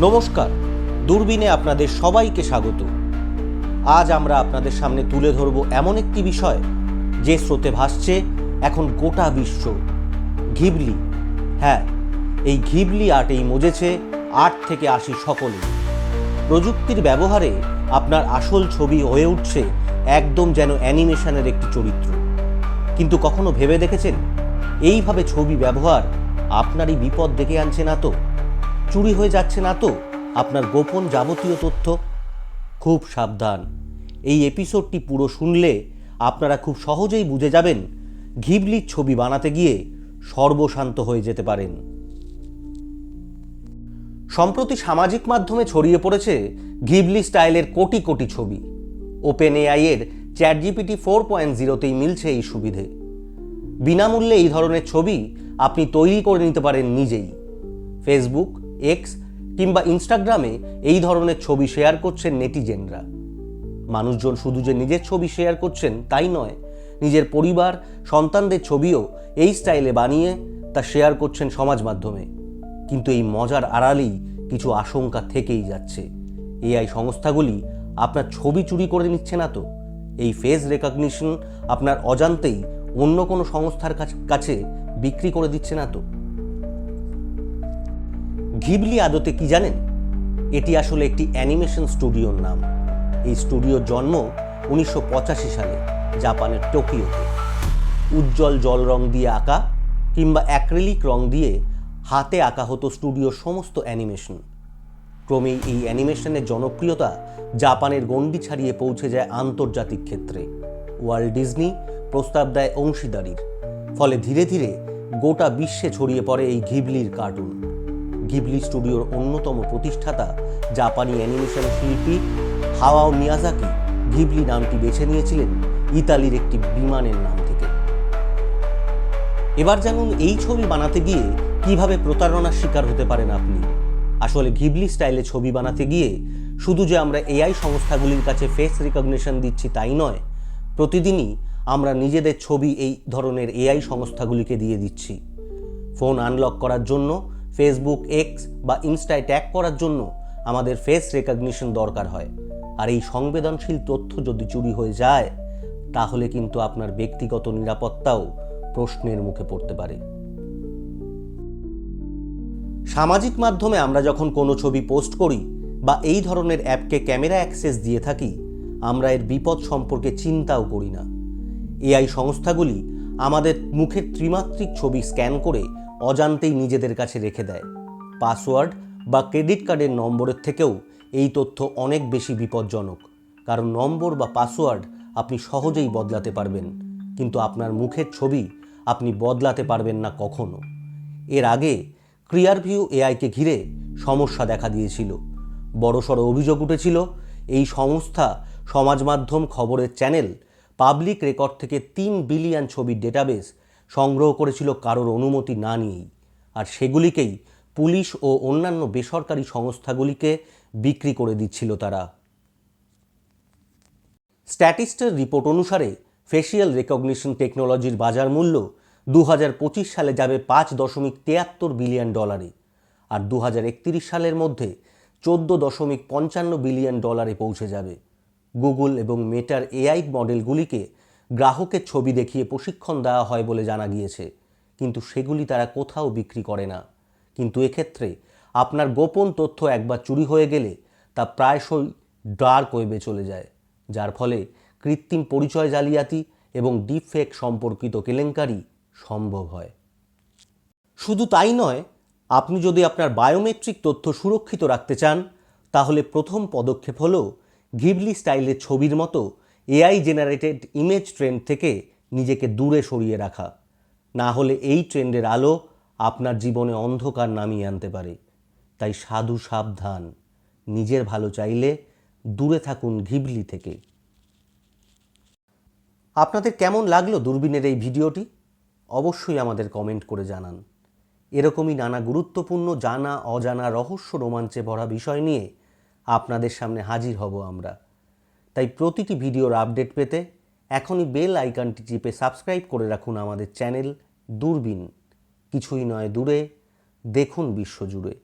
নমস্কার। দূরবীনে আপনাদের সবাইকে স্বাগত। আজ আমরা আপনাদের সামনে তুলে ধরব এমন একটি বিষয় যে স্রোতে ভাসছে এখন গোটা বিশ্ব। ঘিবলি। হ্যাঁ এই ঘিবলি আর্টেই মজেছে আট থেকে আশি সকলে। প্রযুক্তির ব্যবহারে আপনার আসল ছবি হয়ে উঠছে একদম যেন অ্যানিমেশনের একটি চরিত্র। কিন্তু কখনো ভেবে দেখেছেন? এইভাবে ছবি ব্যবহার আপনারই বিপদ ডেকে আনছে না তো? চুরি হয়ে যাচ্ছে না তো? আপনার গোপন যাবতীয় তথ্য? খুব সাবধান। এই এপিসোডটি পুরো শুনলে আপনারা খুব সহজেই বুঝে যাবেন ঘিবলির ছবি বানাতে গিয়ে সর্বশান্ত হয়ে যেতে পারেন। সম্প্রতি সামাজিক মাধ্যমে ছড়িয়ে পড়েছে ঘিবলি স্টাইলের কোটি কোটি ছবি। ওপেন এআইয়ের চ্যাট জিপিটি ফোর পয়েন্ট জিরোতেই মিলছে এই সুবিধে। বিনামূল্যে এই ধরনের ছবি আপনি তৈরি করে নিতে পারেন নিজেই। ফেসবুক এক্স কিংবা ইনস্টাগ্রামে এই ধরনের ছবি শেয়ার করছেন নেটিজেনরা। মানুষজন শুধু যে নিজের ছবি শেয়ার করছেন তাই নয়, নিজের পরিবার, সন্তানদের ছবিও এই স্টাইলে বানিয়ে তা শেয়ার করছেন সমাজ মাধ্যমে। কিন্তু এই মজার আড়ালেই কিছু আশঙ্কা থেকেই যাচ্ছে। এআই সংস্থাগুলি আপনার ছবি চুরি করে নিচ্ছে না তো? এই ফেস রেকগনিশন আপনার অজান্তেই অন্য কোনো সংস্থার কাছ- বিক্রি করে দিচ্ছে না তো? ঘিবলি আদতে কি জানেন? এটি আসলে একটি অ্যানিমেশন স্টুডিওর নাম। এই স্টুডিওর জন্ম উনিশশো পঁচাশি সালে জাপানের টোকিওতে। উজ্জ্বল জল রং দিয়ে আঁকা কিংবা অ্যাক্রিলিক রং দিয়ে হাতে আঁকা হতো স্টুডিওর সমস্ত অ্যানিমেশন। ক্রমেই এই অ্যানিমেশনের জনপ্রিয়তা জাপানের গণ্ডি ছাড়িয়ে পৌঁছে যায় আন্তর্জাতিক ক্ষেত্রে। ওয়ার্ল্ড ডিজনি প্রস্তাব দেয় অংশীদারির। ফলে ধীরে ধীরে গোটা বিশ্বে ছড়িয়ে পড়ে এই ঘিবলির কার্টুন। ঘিবলি স্টুডিওর অন্যতম প্রতিষ্ঠাতা, জাপানি অ্যানিমেশন শিল্পী হাওয়াও মিয়াজাকি ঘিবলি নামটি বেছে নিয়েছিলেন ইতালির একটি বিমানের নাম থেকে। এবার জানুন এই ছবি বানাতে গিয়ে কীভাবে প্রতারণার শিকার হতে পারেন আপনি। আসলে ঘিবলি স্টাইলে ছবি বানাতে গিয়ে শুধু যে আমরা এআই সংস্থাগুলির কাছে ফেস রিকগনিশন দিচ্ছি তাই নয়, প্রতিদিনই আমরা নিজেদের ছবি এই ধরনের এআই সংস্থাগুলিকে দিয়ে দিচ্ছি। ফোন আনলক করার জন্য ফেসবুক এক্স বা ইনস্টায় ট্যাগ করার জন্য আমাদের ফেস রেকগনিশন দরকার হয়। আর এই সংবেদনশীল তথ্য যদি চুরি হয়ে যায়, তাহলে কিন্তু আপনার ব্যক্তিগত নিরাপত্তাও প্রশ্নের মুখে পড়তে পারে। সামাজিক মাধ্যমে আমরা যখন কোনো ছবি পোস্ট করি বা এই ধরনের অ্যাপকে ক্যামেরা অ্যাক্সেস দিয়ে থাকি, আমরা এর বিপদ সম্পর্কে চিন্তাও করি না। এআই সংস্থাগুলি আমাদের মুখের ত্রিমাত্রিক ছবি স্ক্যান করে অজান্তেই নিজেদের কাছে রেখে দেয়। পাসওয়ার্ড বা ক্রেডিট কার্ডের নম্বরের থেকেও এই তথ্য অনেক বেশি বিপজ্জনক। কারণ নম্বর বা পাসওয়ার্ড আপনি সহজেই বদলাতে পারবেন, কিন্তু আপনার মুখের ছবি আপনি বদলাতে পারবেন না কখনো। এর আগে ক্রিয়ারভিউ এআইকে ঘিরে সমস্যা দেখা দিয়েছিল। বড়সড় অভিযোগ উঠেছিল, এই সংস্থা সমাজ মাধ্যম খবরের চ্যানেল পাবলিক রেকর্ড থেকে তিন বিলিয়ন ছবির ডেটাবেস সংগ্রহ করেছিল কারোর অনুমতি না নিয়েই। আর সেগুলিকেই পুলিশ ও অন্যান্য বেসরকারি সংস্থাগুলিকে বিক্রি করে দিচ্ছিল তারা। স্ট্যাটিস্টের রিপোর্ট অনুসারে ফেসিয়াল রেকগনিশন টেকনোলজির বাজার মূল্য দু হাজার পঁচিশ সালে যাবে পাঁচ দশমিক তিয়াত্তর বিলিয়ন ডলারে আর দু হাজার একত্রিশ সালের মধ্যে চোদ্দ দশমিক পঞ্চান্ন বিলিয়ন ডলারে পৌঁছে যাবে। গুগল এবং মেটার এআই মডেলগুলিকে গ্রাহকের ছবি দেখিয়ে প্রশিক্ষণ দেওয়া হয় বলে জানা গিয়েছে। কিন্তু সেগুলি তারা কোথাও বিক্রি করে না। কিন্তু এক্ষেত্রে আপনার গোপন তথ্য একবার চুরি হয়ে গেলে তা প্রায়শই ডার্ক ওয়েবে চলে যায়। যার ফলে কৃত্রিম পরিচয় জালিয়াতি এবং ডিপফেক সম্পর্কিত কেলেঙ্কারি সম্ভব হয়। শুধু তাই নয়, আপনি যদি আপনার বায়োমেট্রিক তথ্য সুরক্ষিত রাখতে চান, তাহলে প্রথম পদক্ষেপ হলো ঘিবলি স্টাইলের ছবির মতো এআই জেনারেটেড ইমেজ ট্রেন্ড থেকে নিজেকে দূরে সরিয়ে রাখা। না হলে এই ট্রেন্ডের আলো আপনার জীবনে অন্ধকার নামিয়ে আনতে পারে। তাই সাধু সাবধান। নিজের ভালো চাইলে দূরে থাকুন ঘিবলি থেকে। আপনাদের কেমন লাগল দূরবীনের এই ভিডিওটি? অবশ্যই আমাদের কমেন্ট করে জানান। এরকমই নানা গুরুত্বপূর্ণ জানা অজানা রহস্য রোমাঞ্চে ভরা বিষয় নিয়ে আপনাদের সামনে হাজির হব আমরা। তাই প্রতিটি ভিডিওর আপডেট পেতে এখনই বেল আইকনটি চিপে সাবস্ক্রাইব করে রাখুন আমাদের চ্যানেল দূরবীন। কিছুই নয় দূরে, দেখুন বিশ্বজুড়ে।